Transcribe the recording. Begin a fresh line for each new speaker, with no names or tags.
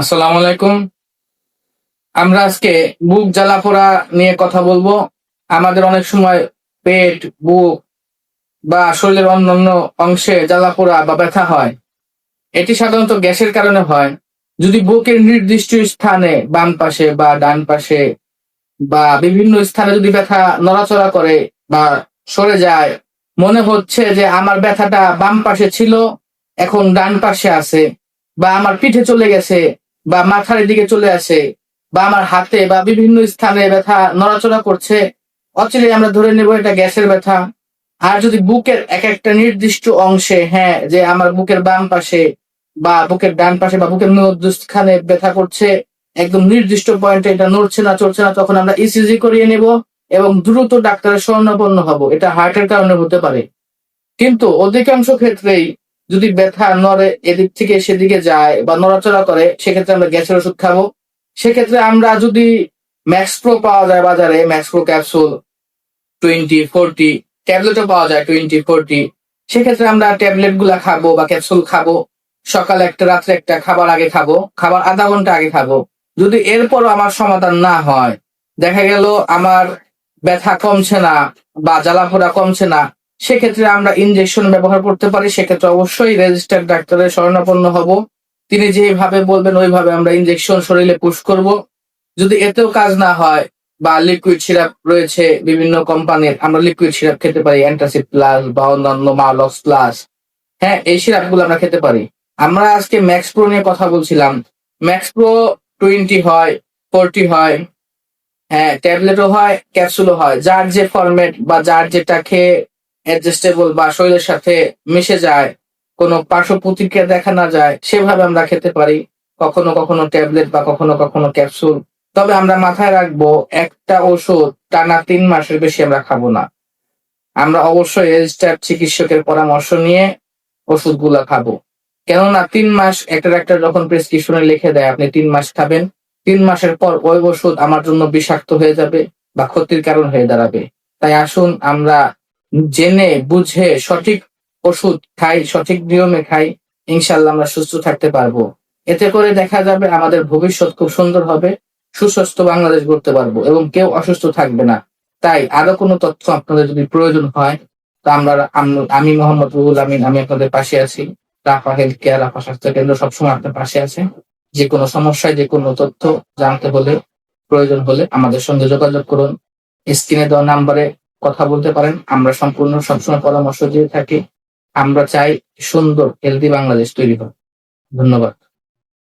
আসসালামু আলাইকুম। আমরা আজকে বুক জ্বালা পোড়া নিয়ে কথা বলব। আমাদের অনেক সময় পেট, বুক বা শরীরের অন্যান্য অংশে জ্বালা পোড়া বা ব্যথা হয়। এটি সাধারণত গ্যাসের কারণে হয়। যদি বুকের নির্দিষ্ট স্থানে বাম পাশে বা ডান পাশে বা বিভিন্ন স্থানে যদি ব্যথা নড়াচড়া করে বা সরে যায়, মনে হচ্ছে যে আমার ব্যথাটা বাম পাশে ছিল, এখন ডান পাশে আছে বা আমার পিঠে চলে গেছে বা মাথার দিকে চলে আসে বা আমার হাতে বা বিভিন্ন স্থানে ব্যথা, নড়াচড়া করছে অচিরে আমরা ধরে নেব এটা গ্যাসের ব্যথা। আর যদি বুকের এক একটা নির্দিষ্ট অংশে হ্যাঁ যে আমার বুকের বাম পাশে বা বুকের ডান পাশে বা বুকের মধ্যস্থানে ব্যথা করছে, একদম নির্দিষ্ট পয়েন্টে এটা নড়ছে না চলছে না, তখন আমরা ইসিজি করিয়ে নেব এবং দ্রুত ডাক্তারের শরণাপন্ন হব। এটা হার্টের কারণে হতে পারে। কিন্তু অধিকাংশ ক্ষেত্রেই যদি ব্যথা নড়ে এদিক থেকে সেদিকে যায় বা নড়াচড়া করে, সেক্ষেত্রে আমরা গ্যাসের ওষুধ খাব। সেক্ষেত্রে আমরা যদি ম্যাক্সপ্রো পাওয়া যায় বাজারে ম্যাক্সপ্রো ক্যাপসুল টোয়েন্টি ফোরটি ট্যাবলেটও পাওয়া যায় টোয়েন্টি ফোরটি সেক্ষেত্রে আমরা ট্যাবলেটগুলা খাব বা ক্যাপসুল খাব। সকালে একটা, রাত্রে একটা খাবার আগে খাব, খাবার আধা ঘণ্টা আগে খাব। যদি এরপরও আমার সমাধান না হয়, দেখা গেল আমার ব্যথা কমছে না বা জ্বালা পোড়া কমছে না সেক্ষেত্রে আমরা ইনজেকশন ব্যবহার করতে পারি, সেক্ষেত্রে অবশ্যই রেজিস্টার ডাক্তারের শরণাপন্ন হব। তিনি যেভাবে বলবেন, ওইভাবে আমরা ইনজেকশন শরীরে পুশ করব। যদি এতেও কাজ না হয় বা লিকুইড সিরাপ রয়েছে বিভিন্ন কোম্পানির আমরা লিকুইড সিরাপ খেতে পারি অ্যান্টাসিড প্লাস বা অন্যান্য মালক্স প্লাস হ্যাঁ এই সিরাপগুলো আমরা খেতে পারি। আমরা আজকে ম্যাক্স প্রো নিয়ে কথা বলছিলাম। ম্যাক্স প্রো টোয়েন্টি হয় ফোরটি হয় হ্যাঁ ট্যাবলেটও হয় ক্যাপসুলও হয়। যার যে ফরম্যাট বা যার যেটা খেয়ে অ্যাডজাস্টেবল বা শরীরের সাথে মিশে যায়, কোনো পার্শ্ব প্রতিক্রিয়া দেখা না যায়, সেভাবে আমরা খেতে পারি। কখনো কখনো ট্যাবলেট বা কখনো কখনো ক্যাপসুল। তবে আমরা মাথায় রাখব, একটা ওষুধ টানা তিন মাসের বেশি আমরা খাব না। আমরা অবশ্যই রেজিস্টার্ড চিকিৎসকের পরামর্শ নিয়ে ওষুধগুলো খাব। কেননা তিন মাস একটা ডাক্তার যখন প্রেসক্রিপশনে লিখে দেয়, আপনি তিন মাস খাবেন। তিন মাসের পর ওই ওষুধ আমার জন্য বিষাক্ত হয়ে যাবে বা ক্ষতির কারণ হয়ে দাঁড়াবে। তাই আসুন, আমরা জেনে, বুঝে, সঠিক ওষুধ খাই, সঠিক নিয়মে খাই ইনশাল্লাহ আমরা সুস্থ থাকতে পারব। এতে করে দেখা যাবে আমাদের ভবিষ্যৎ খুব সুন্দর হবে, সুস্বাস্থ্য বাংলাদেশ গড়তে পারব এবং কেউ অসুস্থ থাকবে না। তাই আরও কোনো তথ্য আপনাদের যদি প্রয়োজন হয়, তা আমরা, আম- মোহাম্মদ রুহুল আমিন, আমি আপনাদের পাশে আছি। রাফা হেলথ কেয়ার রাফা স্বাস্থ্য কেন্দ্র সবসময় আপনার পাশে আছে। যে কোনো সমস্যায়, যে কোনো তথ্য জানতে হলে, প্রয়োজন হলে আমাদের সঙ্গে যোগাযোগ করুন। স্ক্রিনে দেওয়া নাম্বারে কথা বলতে পারেন। আমরা সম্পূর্ণ সবসময় পরামর্শ দিয়ে থাকি। আমরা চাই সুন্দর হেলদি বাংলাদেশ তৈরি হোক। ধন্যবাদ।